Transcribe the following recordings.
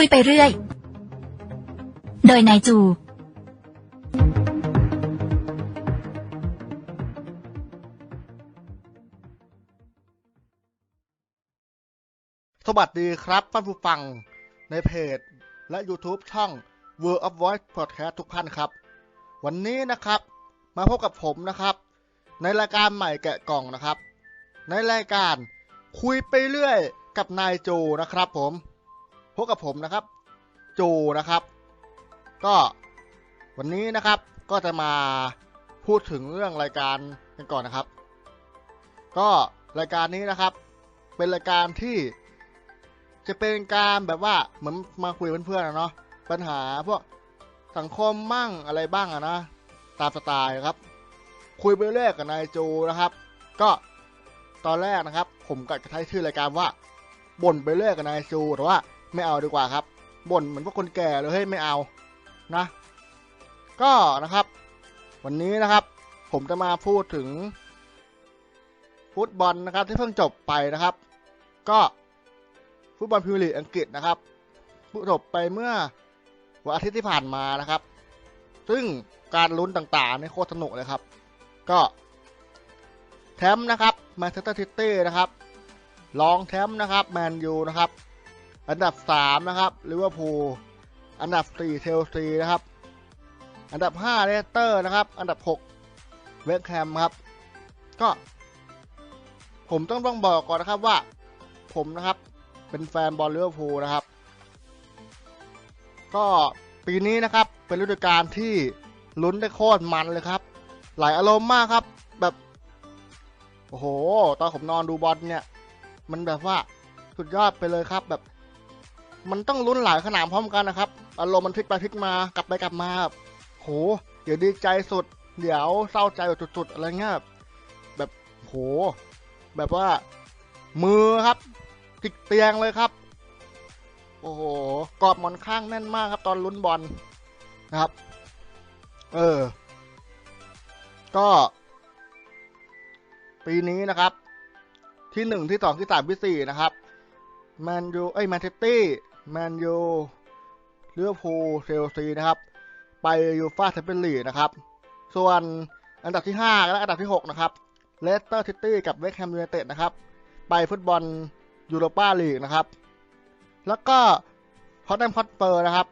คุยไปเรื่อย โดยนายจู สวัสดีครับท่านผู้ฟังในเพจและ YouTube ช่อง World of Voice Podcast ทุกท่านครับ วันนี้นะครับมาพบกับผมนะครับ ในรายการใหม่แกะกล่องนะครับ ในรายการคุยไปเรื่อยกับนายโจนะครับผม พบกับผมนะครับโจนะครับ ก็วันนี้นะครับก็จะมาพูดถึงเรื่องรายการกันก่อนนะครับ ก็รายการนี้นะครับ เป็นรายการที่จะเป็นการแบบว่าเหมือนมาคุยเพื่อนๆอะเนาะปัญหาพวกสังคมมั่งอะไรบ้างอะนะตามสไตล์ครับ คุยไปเรื่อยกับนายจูนะครับ ก็ตอนแรกนะครับ ผมก็จะใช้ชื่อรายการว่าบ่นไปเรื่อยกับนายจูแต่ว่า ไม่เอาดีกว่าครับบ่นเหมือนพวกคนแก่เลยเฮ้ยไม่เอานะ ก็นะครับ วันนี้นะครับ ผมจะมาพูดถึงฟุตบอลนะครับ ที่เพิ่งจบไปนะครับ ก็ฟุตบอลพรีเมียร์ลีอังกฤษนะครับจบไปเมื่อวันอาทิตย์ที่ผ่านมานะครับ ซึ่งการลุ้นต่างๆนี่โคตรสนุกเลยครับ ก็แชมป์นะครับแมนเชสเตอร์ซิตี้นะครับรองแชมป์นะครับแมนยูนะครับ อันดับ 3 นะครับลิเวอร์พูลอันดับ 4 เชลซีนะครับ อันดับ 5 เลสเตอร์นะครับ อันดับ 6 เวสต์แฮมครับ ก็ ผมต้องต้องบอกก่อนนะครับว่า ผมนะครับเป็นแฟนบอลลิเวอร์พูลนะครับ ก็ปีนี้นะครับเป็นฤดูกาลที่ลุ้นได้โคตรมันเลยครับ หลายอารมณ์มากครับ แบบ โอ้โห ตอนผมนอนดูบอลเนี่ย มันแบบว่าสุดยอดไปเลยครับแบบ มันต้องลุ้นหลายขนาดพร้อมกันนะครับอารมณ์มันพลิกไปพลิกมากลับไปกลับมาแบบโห เดี๋ยวดีใจสุด เดี๋ยวเศร้าใจสุดๆอะไรเงี้ยแบบโห แบบว่า มือครับติดเตียงเลยครับ โอ้โหกอดหมอนข้างแน่นมากครับ ตอนลุ้นบอลนะครับ เออ ก็ ปีนี้นะครับ ที่หนึ่งที่สองที่สามที่สี่นะครับแมนยูเอ้ยแมนเชสเตอร์ แมนยูเลิเวอร์พูเชลซีนะครับ ไปยูฟ่าแชมเปี้ยนลีกนะครับ ส่วนอันดับที่ห้าและอันดับที่หกนะครับเลสเตอร์ซิตี้กับเวสต์แฮมยูไนเต็ดนะครับ ไปฟุตบอลยูโรปาลีกนะครับ แล้วก็พอตแนมพอตเปอร์นะครับ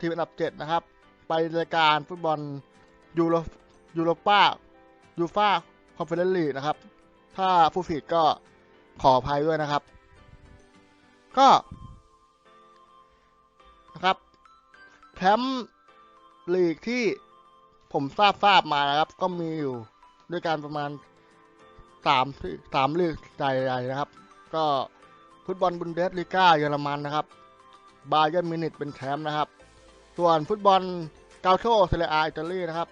ทีมอันดับเจ็ดนะครับ ไปรายการฟุตบอลยูโรยูโรปายูฟ่าคอนเฟอเรนซ์ลีกนะครับ ถ้าผู้ผิดก็ขออภัยด้วยนะครับ ก็ แชมป์ลีกที่ผมทราบทราบมานะครับ ก็มีอยู่ด้วยกันประมาณสามสามลีกใหญ่ๆนะครับ ก็ฟุตบอลบุนเดสลีกาเยอรมันนะครับ บาเยอร์มินิตเป็นแชมป์นะครับ ส่วนฟุตบอลเกาโชเซเรียอาอิตาลีนะครับ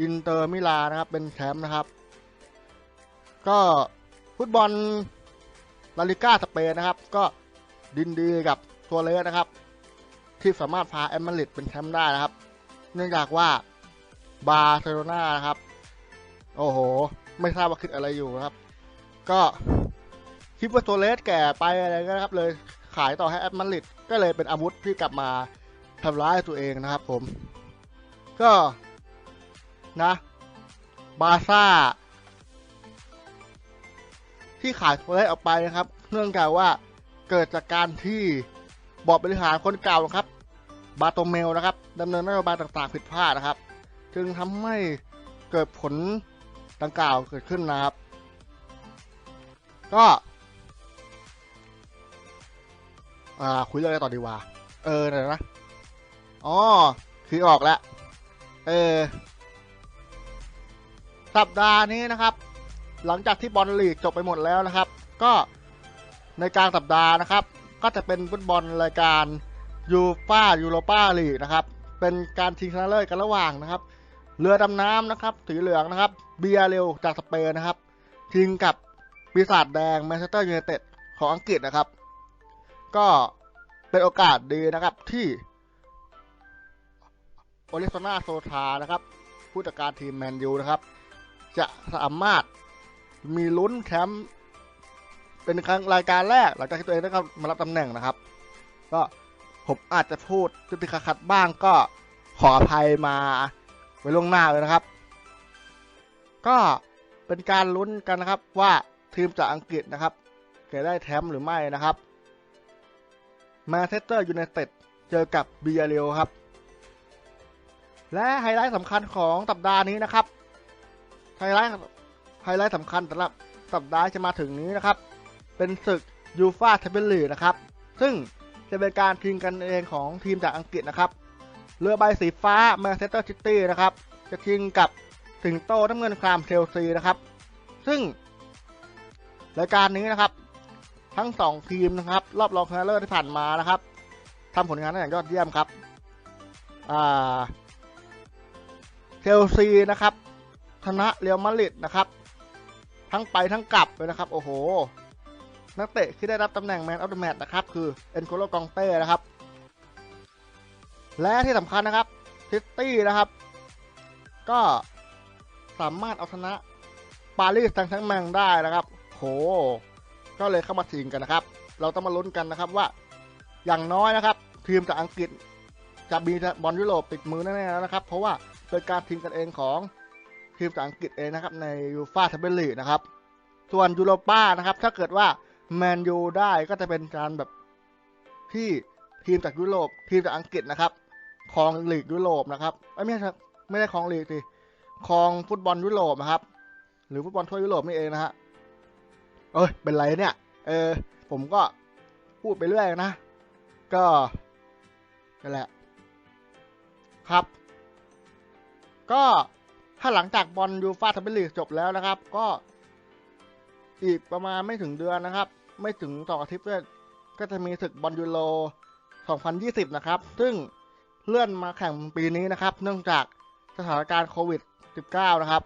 อินเตอร์มิลานนะครับ เป็นแชมป์นะครับ ก็ฟุตบอลลาลิก้าสเปนนะครับ ก็ดินดีกับตัวเลสนะครับ ที่สามารถพาแอมมาริดเป็นแชมป์ได้นะครับ เนื่องจากว่าบาร์เซโลนานะครับ โอ้โห ไม่ทราบว่าคิดอะไรอยู่นะครับ ก็คิดว่าตัวเลสแก่ไปอะไรก็นะครับ เลยขายต่อให้แอตมาริดก็เลยเป็นอาวุธที่กลับมาทำร้ายตัวเองนะครับผม ก็นะ บาซ่า ที่ขายตัวเลสออกไปนะครับ เนื่องจากว่าเกิดจากการที่ บอร์ดบริหารคนเก่าครับ บาโตเมลนะครับดำเนินนโยบายต่างๆผิดพลาดนะครับ จึงทำให้เกิดผลดังกล่าวเกิดขึ้นนะครับ ก็อ่าคุยเรื่องอะไรต่อดีวะเออเดี๋ยวนะอ๋อคือออกแล้ว เออ สัปดาห์นี้นะครับ หลังจากที่บอลลีกจบไปหมดแล้วนะครับ ก็ในกลางสัปดาห์นะครับ ก็จะเป็นฟุตบอลรายการยูฟ่ายูโรปาลีกนะครับ เป็นการชิงชนะเลิศกันระหว่างนะครับ เรือดำน้ำนะครับสีเหลืองนะครับ เบียเรลจากสเปนนะครับชิงกับปีศาจแดงแมนเชสเตอร์ยูไนเต็ดของอังกฤษนะครับ ก็เป็นโอกาสดีนะครับที่โอลิสนาโซทานะครับ ผู้จัดการทีมแมนยูนะครับ จะสามารถมีลุ้นแชมป์ เป็นครั้งรายการแรกหลังจากที่ตัวเองได้เข้ามารับตำแหน่งนะครับ ก็ผมอาจจะพูดติดๆขัดบ้างก็ขออภัยมาไว้ล่วงหน้าเลยนะครับ ก็เป็นการลุ้นกันนะครับว่าทีมจากอังกฤษนะครับจะได้แชมป์หรือไม่นะครับมาเชสเตอร์ยูไนเต็ดเจอกับเบียเรลครับ และไฮไลท์สำคัญของสัปดาห์นี้นะครับไฮไลท์ไฮไลท์สำคัญสำหรับสัปดาห์จะมาถึงนี้นะครับ เป็นศึกยูฟาแชมเปี้ยนลีกนะครับ ซึ่งจะเป็นการชิงกันเองของทีมจากอังกฤษนะครับ เรือใบสีฟ้าแมนเชสเตอร์ซิตี้นะครับ จะชิงกับสิงโตน้ำเงินครามเชลซีนะครับ ซึ่งรายการนี้นะครับ ทั้งสองทีมนะครับ รอบรองชนะเลิศที่ผ่านมานะครับทำผลงานได้อย่างยอดเยี่ยมครับเชลซีนะครับชนะเรอัลมาดริดนะครับ ทั้งไปทั้งกลับเลยนะครับ โอ้โห นักเตะที่ได้รับตำแหน่งแมนออฟเดอะแมตช์นะครับ คือเอ็นโคโลกองเต้นะครับ และที่สำคัญนะครับซิตี้นะครับ ก็สามารถเอาชนะปารีสแซงต์แชร์กแมงได้นะครับ โห ก็เลยเข้ามาชิงกันนะครับ เราต้องมาลุ้นกันนะครับว่าอย่างน้อยนะครับ ทีมจากอังกฤษจะมีบอลยุโรปติดมือแน่ๆแล้วนะครับ เพราะว่าเป็นการชิงกันเองของทีมจากอังกฤษเองนะครับในยูฟ่าแชมเปี้ยนลีกนะครับ ส่วนยูโรป้านะครับ ถ้าเกิดว่า แมนยูได้ก็จะเป็นการแบบที่ทีมจากยุโรปทีมจากอังกฤษนะครับครองลีกยุโรปนะครับไม่ใช่ครับไม่ได้ครองลีกสิครองฟุตบอลยุโรปนะครับ หรือฟุตบอลทั่วยุโรปนี่เองนะฮะเอ้ยเป็นไรเนี่ย เออ ผมก็พูดไปเรื่อยนะ ก็นั่นแหละ ครับ ก็ถ้าหลังจากบอลยูฟ่าแชมเปี้ยนลีกจบแล้วนะครับ ก็อีกประมาณไม่ถึงเดือนนะครับ ไม่ถึงสองอาทิตย์ด้วยก็จะมีศึกบอลยูโร 2020 นะครับ ซึ่งเลื่อนมาแข่งปีนี้นะครับ เนื่องจากสถานการณ์โควิด -19 นะครับ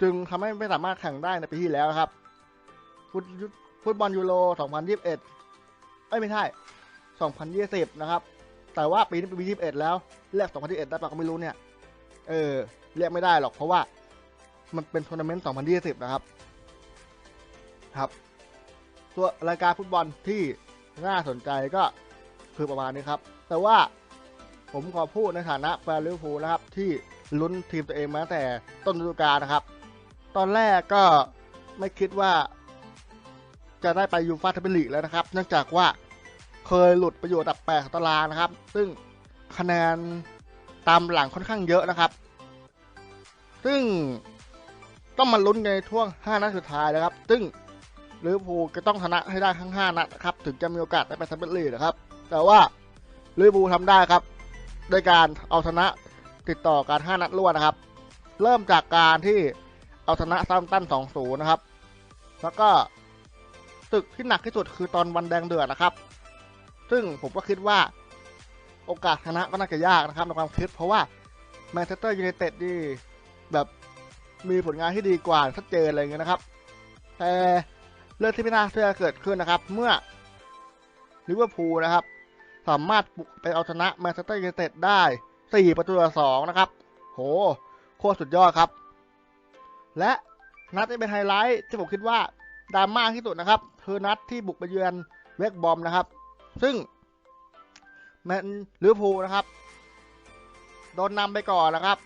จึงทำให้ไม่สามารถแข่งได้ในปีที่แล้วนะครับ ฟุตฟุตบอลยูโร 2021 เอ้ยไม่ใช่ 2020 นะครับ แต่ว่าปีนี้เป็นปี21 แล้วเรียก 2021 ได้ปะก็ไม่รู้เนี่ย เออเรียกไม่ได้หรอกเพราะว่ามันเป็นทัวร์นาเมนต์ 2020 นะครับ ครับ ตัวรายการฟุตบอลที่น่าสนใจก็คือประมาณนี้ครับ แต่ว่าผมขอพูดในฐานะแฟนลิเวอร์พูลนะครับ ที่ลุ้นทีมตัวเองมาแต่ต้นฤดูกาลนะครับ ตอนแรกก็ไม่คิดว่า จะได้ไปยูฟ่าแชมเปี้ยนลีกแล้วนะครับ เนื่องจากว่าเคยหลุดไปอยู่อันดับแปดของตารางนะครับ ซึ่งคะแนนตามหลังค่อนข้างเยอะนะครับ ซึ่งต้องมาลุ้นในช่วง 5 นัดสุดท้ายนะครับ ซึ่ง ลิเวอร์พูลก็ต้องชนะให้ได้ทั้ง 5 นัดนะครับ ถึงจะมีโอกาสได้ไปแชมเปี้ยนลีกนะครับ แต่ว่าลิเวอร์พูลทำได้ครับด้วยการเอาชนะติดต่อการ 5 นัดรวดนะครับ เริ่มจากการที่เอาชนะซัมตัน2-0 นะครับ แล้วก็ตึกที่หนักที่สุดคือตอนวันแดงเดือดนะครับ ซึ่งผมก็คิดว่าโอกาสชนะก็น่าจะยากนะครับในความคิด เพราะว่าแมนเชสเตอร์ยูไนเต็ดนี่แบบมีผลงานที่ดีกว่าชัดเจนอะไรเงี้ยนะครับ แต่ เรื่องที่ไม่น่าเชื่อเกิดขึ้นนะครับ เมื่อลิเวอร์พูลนะครับ สามารถบุกไปเอาชนะแมนเชสเตอร์ยูไนเต็ดได้ 4 ประตูต่อสองนะครับ โห โคตรสุดยอดครับ และนัดที่เป็นไฮไลท์ที่ผมคิดว่าดราม่าที่สุดนะครับ คือนัดที่บุกไปเยือนเวกบอมนะครับ ซึ่งแมนลิเวอร์พูลนะครับ โดนนำไปก่อนนะครับ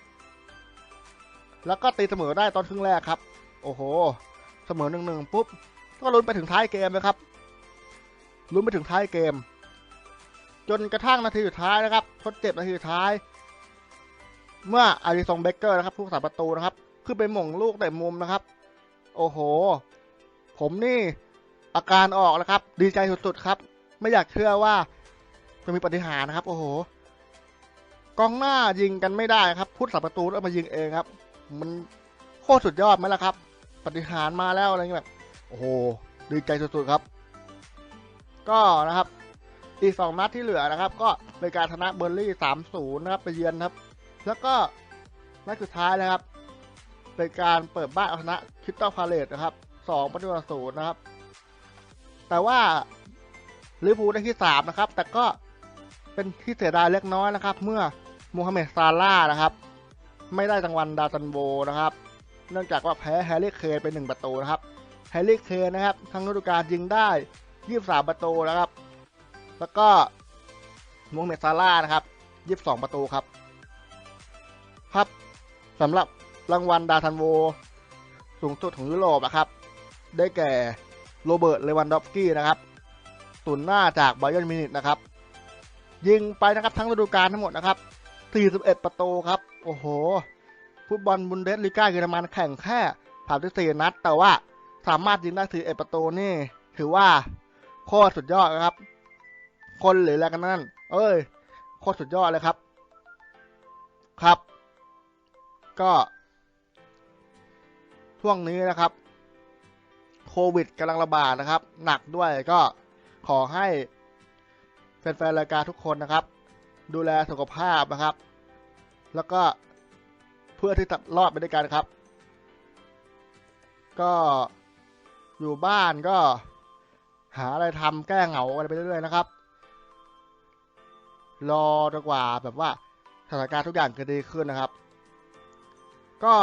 แล้วก็ตีเสมอได้ตอนครึ่งแรกครับ โอ้โห เสมอหนึ่งหนึ่งปุ๊บ ก็ลุ้นไปถึงท้ายเกมเลยครับลุ้นไปถึงท้ายเกม จนกระทั่งนาทีสุดท้ายนะครับทดเจ็บนาทีสุดท้าย เมื่ออาริซงเบเกอร์นะครับผู้สาประตูนะครับขึ้นไปหม่งลูกแต่มุมนะครับ โอ้โห ผมนี่อาการออกแล้วครับ ดีใจสุดๆครับ ไม่อยากเชื่อว่าจะมีปฏิหารย์นะครับ โอ้โหกองหน้ายิงกันไม่ได้ครับพุทธสาประตูแล้วมายิงเองครับ มันโคตรสุดยอดไหมล่ะครับ ปฏิหารมาแล้วอะไรเงี้ยแบบ โอ้โหดีใจสุดๆครับ ก็นะครับอีกสองนัดที่เหลือนะครับ ก็เป็นการชนะเบอร์ลี่สามศูนย์นะครับไปเยือนครับ แล้วก็นัดสุดท้ายนะครับ เป็นการเปิดบ้านเอาชนะคิตตัลพาเลตนะครับสองประตูต่อศูนย์นะครับ แต่ว่าลิเวอร์พูลได้ที่สามนะครับ แต่ก็เป็นที่เสียดายเล็กน้อยนะครับ เมื่อมูฮัมเหม็ดซาร่าห์นะครับ ไม่ได้รางวัลดาวซันโบนะครับ เนื่องจากว่าแพ้แฮร์รี่เคนไปหนึ่งประตูนะครับ แฮร์รี่เคนนะครับทั้งฤดูกาลยิงได้ 23 ประตูนะครับ แล้วก็โมฮัมเหม็ดซาร่านะครับ 22 ประตูครับ ครับสำหรับรางวัลดาทันโว สูงสุดของยุโรปนะครับ ได้แก่โรเบิร์ตเลวันดอฟสกี้นะครับตุนหน้าจากไบยอนมินิตนะครับยิงไปนะครับทั้งฤดูกาลทั้งหมดนะครับ 41 ประตูครับ โอ้โห ฟุตบอลบุนเดสลีกาเยอรมันแข่งแค่ผ่านที่4นัด แต่ว่า สามารถยิงได้41ประตูนี่ ถือว่าโคตรสุดยอดนะครับ คนหรืออะไรกันนั่น เอ้ย โคตรสุดยอดเลยครับ ครับ ก็ช่วงนี้นะครับ โควิดกำลังระบาดนะครับ หนักด้วยก็ขอให้แฟนๆรายการทุกคนนะครับ ดูแลสุขภาพนะครับ แล้วก็เพื่อที่จะรอดไปด้วยกันครับ ก็ อยู่บ้านก็หาอะไรทำแก้เหงาอะไรไปเรื่อยๆนะครับ รอจนกว่าแบบว่าสถานการณ์ทุกอย่างจะดีขึ้นนะครับ ก็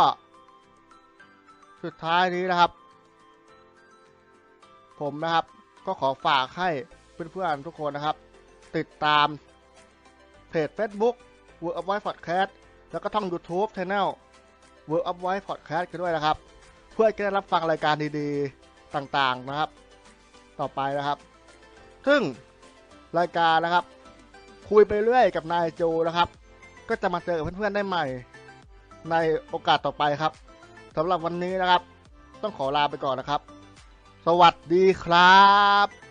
สุดท้ายนี้นะครับ ผมนะครับ ก็ขอฝากให้เพื่อนๆทุกคนนะครับ ติดตามเพจ Facebook World of Voice Podcast แล้วก็ท่อง YouTube Channel World of Voice Podcast กันด้วยนะครับ เพื่อจะได้รับฟังรายการดีๆ ต่างๆนะครับ ต่อไปนะครับ ซึ่งรายการนะครับ คุยไปเรื่อยกับนายโจนะครับ ก็จะมาเจอกับเพื่อนๆได้ใหม่ ในโอกาสต่อไปครับสำหรับวันนี้นะครับ ต้องขอลาไปก่อนนะครับ สวัสดีครับ